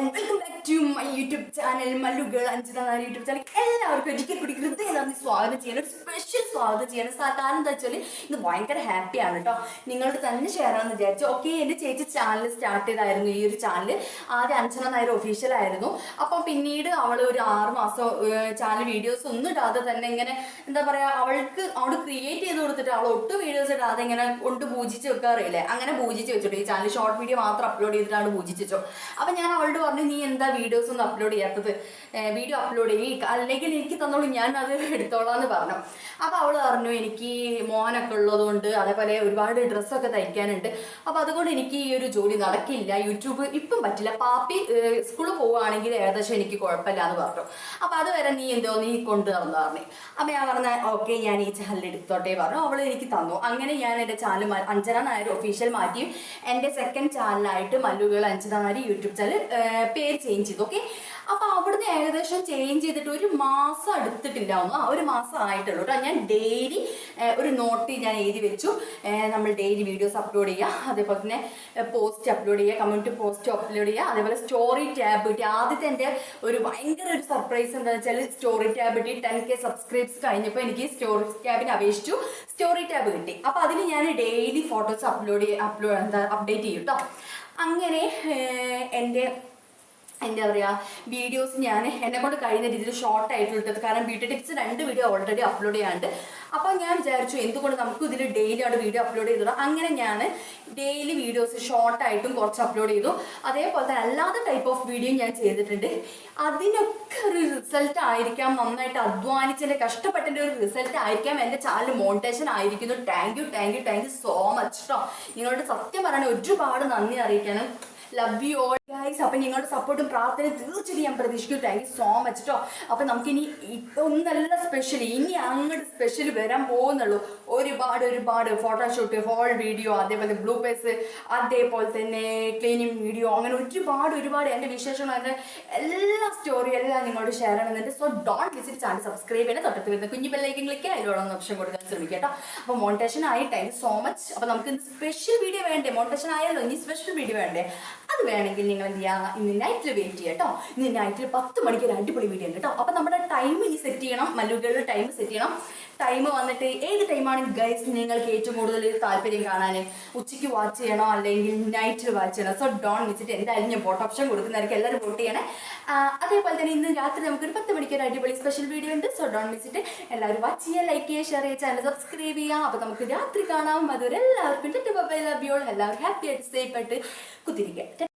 And welcome back to my YouTube channel മല്ലുകൾ നാല് YouTube channel എല്ലാവർക്കും ഒരിക്കൽ കൂടി ഹൃദയം നന്ദി സ്വാഗതം ചെയ്യണം ഒരു സ്പെഷ്യൽ സ്വാഗതം ചെയ്യണം കാരണം എന്താ വെച്ചാൽ ഇത് ഭയങ്കര ഹാപ്പിയാണ് കേട്ടോ നിങ്ങളോട് തന്നെ ഷെയർ ആണെന്ന് വിചാരിച്ചു. ഓക്കെ എന്റെ ചേച്ചി ചാനൽ സ്റ്റാർട്ട് ചെയ്തായിരുന്നു. ഈ ഒരു ചാനൽ ആദ്യം അഞ്ചന നായർ ഒഫീഷ്യൽ ആയിരുന്നു. അപ്പം പിന്നീട് അവൾ ഒരു ആറ് മാസം ചാനൽ വീഡിയോസ് ഒന്നും ഇടാതെ തന്നെ ഇങ്ങനെ എന്താ പറയുക അവൾക്ക് അവൾ ക്രിയേറ്റ് ചെയ്ത് കൊടുത്തിട്ട് അവൾ ഒട്ടും വീഡിയോസ് ഇടാതെ ഇങ്ങനെ കൊണ്ട് പൂജിച്ച് വെക്കാറില്ലേ? അങ്ങനെ പൂജിച്ച് വെച്ചിട്ട് ഈ ചാനൽ ഷോർട്ട് വീഡിയോ മാത്രം അപ്ലോഡ് ചെയ്തിട്ടാണ് പൂജിച്ച് വെച്ചോ അപ്പം ഞാൻ അവളോട് പറഞ്ഞു നീ എന്താ വീഡിയോസ് ഒന്നും അപ്ലോഡ് ചെയ്യാത്തത്? വീഡിയോ അപ്ലോഡ് ചെയ്യും. അല്ലെങ്കിൽ എനിക്ക് തന്നോളൂ ഞാൻ അത് എടുത്തോളാം എന്ന് പറഞ്ഞു. അപ്പോൾ അവൾ പറഞ്ഞു എനിക്ക് മോനൊക്കെ ഉള്ളതുകൊണ്ട് അതേപോലെ ഒരുപാട് ഡ്രസ്സൊക്കെ തയ്ക്കാനുണ്ട്. അപ്പോൾ അതുകൊണ്ട് എനിക്ക് ഈ ഒരു ജോലി നടക്കില്ല യൂട്യൂബ് ഇപ്പം പറ്റില്ല. പാപ്പി സ്കൂളിൽ പോവുകയാണെങ്കിൽ ഏകദേശം എനിക്ക് കുഴപ്പമില്ല എന്ന് പറഞ്ഞു. അപ്പോൾ അതുവരെ നീ എന്തോ നീ കൊണ്ടു തന്നു പറഞ്ഞു. അപ്പോൾ ഞാൻ പറഞ്ഞ ഓക്കെ ഞാൻ ഈ ചാനൽ എടുത്തോട്ടെ പറഞ്ഞു. അവൾ എനിക്ക് തന്നു. അങ്ങനെ ഞാൻ എന്റെ ചാനൽ അഞ്ചന നായർ ഒഫീഷ്യൽ മാറ്റി എന്റെ സെക്കൻഡ് ചാനലായിട്ട് മല്ലുകൾ അഞ്ചന നായർ യൂട്യൂബ് ചാനൽ പേര് ചേഞ്ച് ചെയ്തു ഓക്കെ അപ്പൊ അവിടുന്ന് ഏകദേശം ചേഞ്ച് ചെയ്തിട്ട് ഒരു മാസം എടുത്തിട്ടില്ലാവുന്നു ആ ഒരു മാസം ആയിട്ടുള്ളൂ കേട്ടോ. ഞാൻ ഡെയിലി ഒരു നോട്ട് ഞാൻ എഴുതി വെച്ചു. നമ്മൾ ഡെയിലി വീഡിയോസ് അപ്ലോഡ് ചെയ്യുക. അതേപോലെ തന്നെ പോസ്റ്റ് അപ്ലോഡ് ചെയ്യുക കമ്മ്യൂണിറ്റി പോസ്റ്റ് അപ്ലോഡ് ചെയ്യുക. അതേപോലെ സ്റ്റോറി ടാബ് കിട്ടി. ആദ്യത്തെ എന്റെ ഒരു ഭയങ്കര ഒരു സർപ്രൈസ് എന്താണെന്ന് വെച്ചാൽ സ്റ്റോറി ടാബ് കിട്ടി. ടെൻ കെ സബ്സ്ക്രൈബ്സ് കഴിഞ്ഞപ്പോൾ എനിക്ക് സ്റ്റോറി ടാബിന് അപേക്ഷിച്ചു. സ്റ്റോറി ടാബ് കിട്ടി. അപ്പോൾ അതിന് ഞാൻ ഡെയിലി ഫോട്ടോസ് അപ്ലോഡ് അപ്ലോഡ് എന്താ അപ്ഡേറ്റ് ചെയ്യും കേട്ടോ അങ്ങനെ എന്റെ എന്താ പറയുക വീഡിയോസ് ഞാൻ എന്നെ കൊണ്ട് കഴിയുന്ന രീതിയിൽ ഷോർട്ട് ആയിട്ട് ഇട്ടത് കാരണം ബ്യൂട്ടി ടിപ്സ് രണ്ട് വീഡിയോ ഓൾറെഡി അപ്ലോഡ് ചെയ്യാണ്ട്. അപ്പോൾ ഞാൻ വിചാരിച്ചു എന്തുകൊണ്ട് നമുക്ക് ഇതിൽ ഡെയിലി ആണ് വീഡിയോ അപ്ലോഡ് ചെയ്തു അങ്ങനെ ഞാൻ ഡെയിലി വീഡിയോസ് ഷോർട്ട് ആയിട്ടും കുറച്ച് അപ്ലോഡ് ചെയ്തു. അതേപോലെ തന്നെ അല്ലാതെ ടൈപ്പ് ഓഫ് വീഡിയോ ഞാൻ ചെയ്തിട്ടുണ്ട്. അതിനൊക്കെ ഒരു റിസൾട്ട് ആയിരിക്കാം. നന്നായിട്ട് അധ്വാനിച്ചതിന്റെ കഷ്ടപ്പെട്ടതിന്റെ ഒരു റിസൾട്ട് ആയിരിക്കാം. എന്റെ ചാനൽ മോണിറ്റേഷൻ ആയിരിക്കുന്നു. Thank you thank you thank you so much കേട്ടോ നിങ്ങളോട് സത്യം പറയാൻ ഒരുപാട് നന്ദി അറിയിക്കാനും. ലവ് യു ഓൾ ഗൈസ് അപ്പം നിങ്ങളുടെ സപ്പോർട്ടും പ്രാർത്ഥനയും തീർച്ചയായും ഞാൻ പ്രതീക്ഷിക്കും താങ്ക് യു സോ മച്ച് കേട്ടോ അപ്പം നമുക്കിനി ഒന്നല്ല സ്പെഷ്യൽ ഇനി അങ്ങോട്ട് സ്പെഷ്യൽ വരാൻ പോകുന്നുള്ളൂ. ഒരുപാട് ഒരുപാട് ഫോട്ടോഷൂട്ട് ഹോൾ വീഡിയോ അതേപോലെ ബ്ലൂ പേസ് അതേപോലെ തന്നെ ക്ലീനിങ് വീഡിയോ അങ്ങനെ ഒരുപാട് ഒരുപാട് എന്റെ വിശേഷങ്ങൾ എന്റെ എല്ലാ സ്റ്റോറി എല്ലാം നിങ്ങളോട് ഷെയർ ചെയ്യുന്നുണ്ട് so don't visit channel subscribe ചെയ്യണം. തൊട്ടത്ത് വരുന്ന കുഞ്ഞു ബെല്ലൈക്കൻ ക്ലിക്ക് അതിലുള്ള ഓപ്ഷൻ കൊടുക്കാൻ ശ്രമിക്കുക കേട്ടോ അപ്പോൾ മോണിറ്റേഷൻ ആയി. താങ്ക് സോ മച്ച് അപ്പോൾ നമുക്ക് സ്പെഷ്യൽ വീഡിയോ വേണ്ടേ? മോണിറ്റേഷൻ ആയാലോ? ഇനി സ്പെഷ്യൽ വീഡിയോ വേണ്ടേ? അത് വേണമെങ്കിൽ നിങ്ങൾ എന്ത് ചെയ്യുക ഇന്ന് നൈറ്റിൽ വെയിറ്റ് ചെയ്യുക കേട്ടോ ഇന്ന് നൈറ്റിൽ പത്ത് മണിക്ക് ഒരു അടിപൊളി വീഡിയോ ഉണ്ട് കേട്ടോ അപ്പൊ നമ്മുടെ ടൈം ഇനി സെറ്റ് ചെയ്യണം. മല്ലുകളുടെ ടൈം സെറ്റ് ചെയ്യണം. ടൈം വന്നിട്ട് ഏത് ടൈമാണ് ഗൈസ് നിങ്ങൾക്ക് ഏറ്റവും കൂടുതൽ താല്പര്യം കാണാൻ ഉച്ചയ്ക്ക് വാച്ച് ചെയ്യണോ? അല്ലെങ്കിൽ നൈറ്റിൽ വാച്ച് ചെയ്യണം? സോ ഡോൺ വെച്ചിട്ട് എന്തായാലും ഞാൻ വോട്ട് ഓപ്ഷൻ കൊടുക്കുന്നതായിരിക്കും. എല്ലാവരും വോട്ട് ചെയ്യണേ. അതേപോലെ തന്നെ ഇന്ന് രാത്രി നമുക്കൊരു പത്ത് മണിക്ക് ഒരു അടിപൊളി സ്പെഷ്യൽ വീഡിയോ ഉണ്ട്. സോ ഡോൺ വെച്ചിട്ട് എല്ലാവരും വാച്ച് ചെയ്യുക ലൈക്ക് ചെയ്യുക ഷെയർ ചെയ്യുക ചാനൽ സബ്സ്ക്രൈബ് ചെയ്യുക. അപ്പോൾ നമുക്ക് രാത്രി കാണാം. അതുവരെ എല്ലാവർക്കും എല്ലാവരും ഹാപ്പി ആയിട്ട് സേഫ് ആയിട്ട് കുത്തിരിക്കുക.